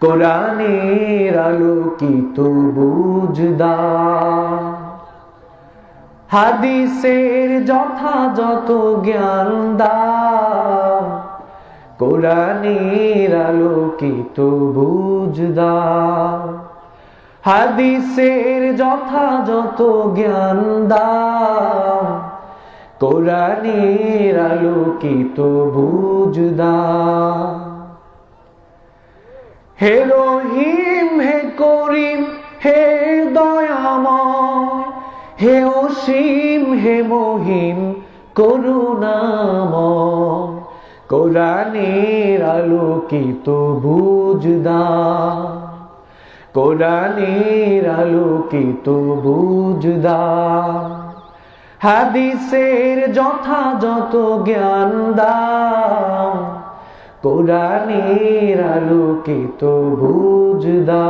কোরআনের আলোকিত বুঝদা। হাদিসের যথাযথ জ্ঞান দাও কোরআনের আলোকিত বুঝদা। হাদিসের যথাযথ জ্ঞান দাও কোরআনের আলোকিত বুঝদা। হে রহিম, হে করিম, হে দয়াময়, হে অসীম, হে মহিম, করুণাময়। কোরআনের আলোকিত বুঝদা কোরআনের আলোকিত বুঝদা হাদিসের যথাযথ জ্ঞান দাও কোরআনের আলোকিত বুঝদা